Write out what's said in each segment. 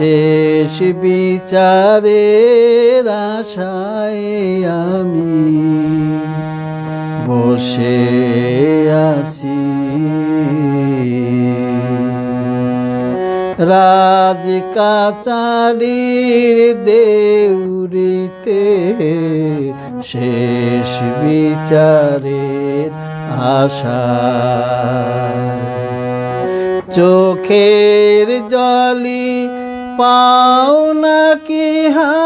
শেষ বিচারের আশায় আমি বসে আছি। রাজ কাচারির দেউরিতে শেষ বিচারের আশা। চোখের জলি পাও নাকি হায়?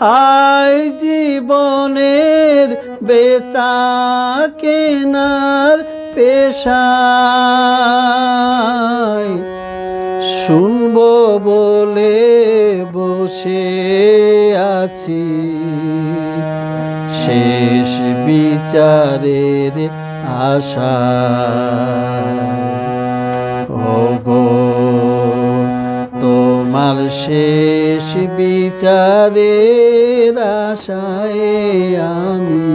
হায় জীবনের বেচা কেনার পেশায়। শুনব বলে বসে আছি। শেষ বিচারের আশা শেষ বিচারের আশায় আমি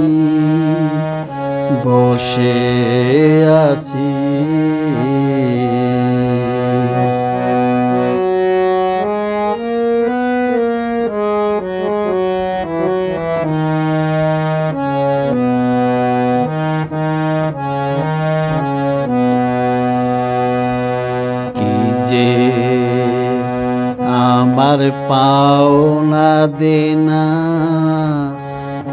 বসে আছি। আমার পাওনা দেনা।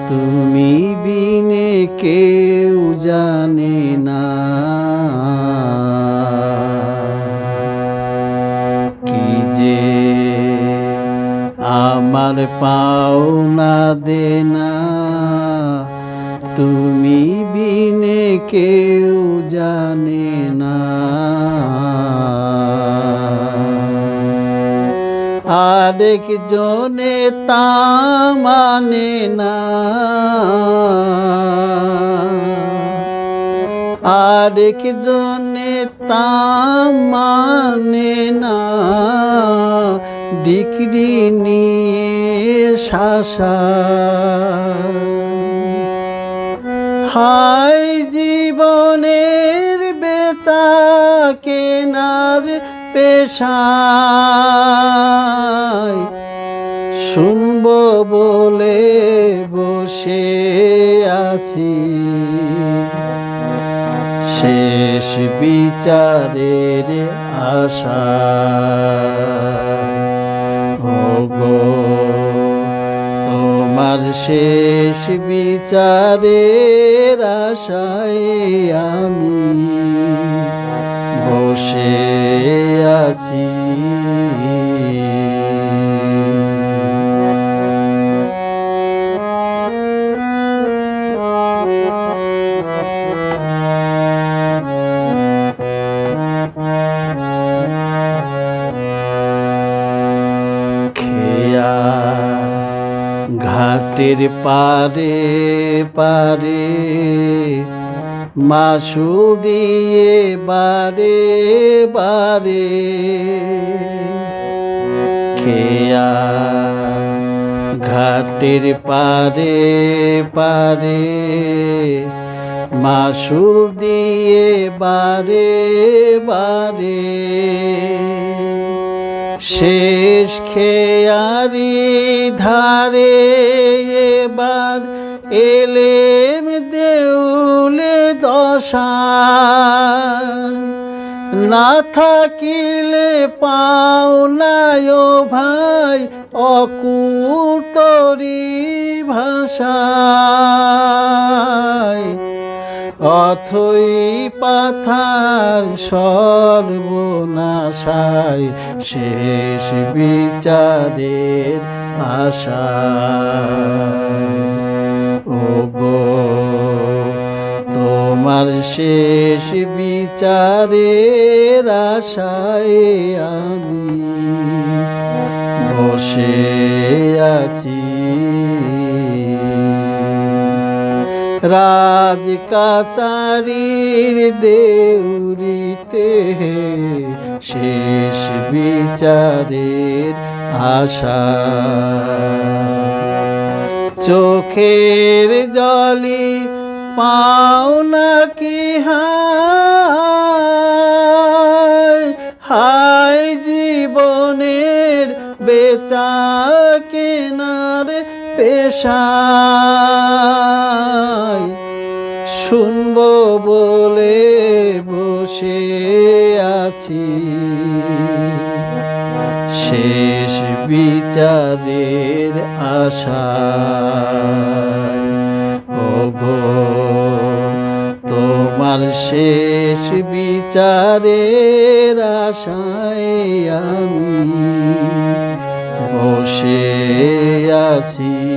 তুমি বিনে কেউ জানে না। কি যে আমার পাওনা দেনা। তুমি বিনে কেউ জানে না। আরেক জনে তা মানে না। আরেক জনে তা মানে না। ডিগ্রি নিয়ে শাসা। হাই জীবনের বেতা কেনার পেশায় শুনব বলে বসে আছি। শেষ বিচারের আশা। ওগো, তোমার শেষ বিচারের আশায় আমি বসে খেয়া ঘাটের পারে পারে মাসু দিয়ে বারে বারে খেয়া ঘাটের পারে পারে মাসুল দিয়ে বারে বারে শেষ খেয়ারি ধারে এবার এলেম দেউলে দশা। না থাকিলে পাও নাই ভাই অকুল তরি ভাষায়। অথই পাথার সর্বনাশায়, শেষ বিচারের আশা তোমার শেষ বিচারের আশায় আমি বসে আছি। রাজ কাচারির দেউরিতে শেষ বিচারের আশা। চোখের জলি পাওনা কি হায়? জীবনের বেচা কেনার পেশা শুনব বলে বসে আছি। শেষ বিচারের আশা শেষ বিচারের আশায় আমি বসে আছি।